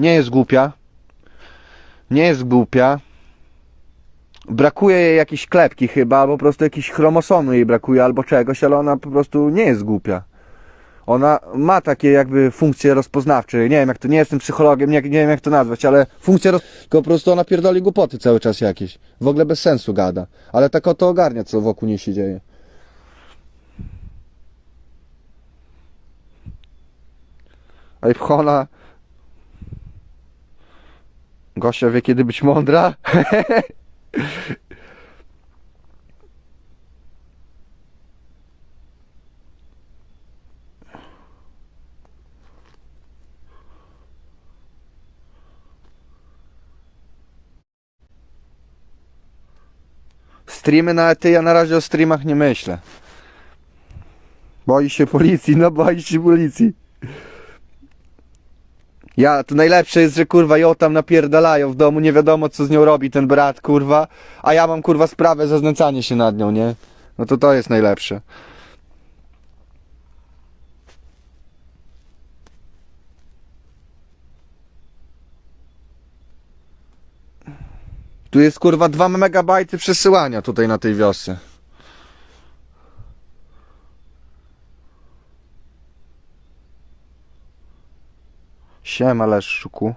Nie jest głupia. Nie jest głupia. Brakuje jej jakiejś klepki chyba, albo po prostu jakiś chromosomu jej brakuje, albo czegoś, ale ona po prostu nie jest głupia. Ona ma takie jakby funkcje rozpoznawcze. Nie wiem jak to, nie jestem psychologiem, nie, nie wiem jak to nazwać, ale funkcje roz... Tylko po prostu ona pierdoli głupoty cały czas jakieś. W ogóle bez sensu gada. Ale tak oto ogarnia, co wokół niej się dzieje. Ej, pchona. Gosia wie kiedy być mądra. Streamy na ty, ja na razie o streamach nie myślę. Boi się policji, no boi się policji. Ja, to najlepsze jest, że kurwa ją tam napierdalają w domu, nie wiadomo co z nią robi ten brat, kurwa, a ja mam kurwa sprawę za znęcanie się nad nią, nie? No to to jest najlepsze. Tu jest kurwa 2 megabajty przesyłania tutaj na tej wiosce. Siema Leszczuku.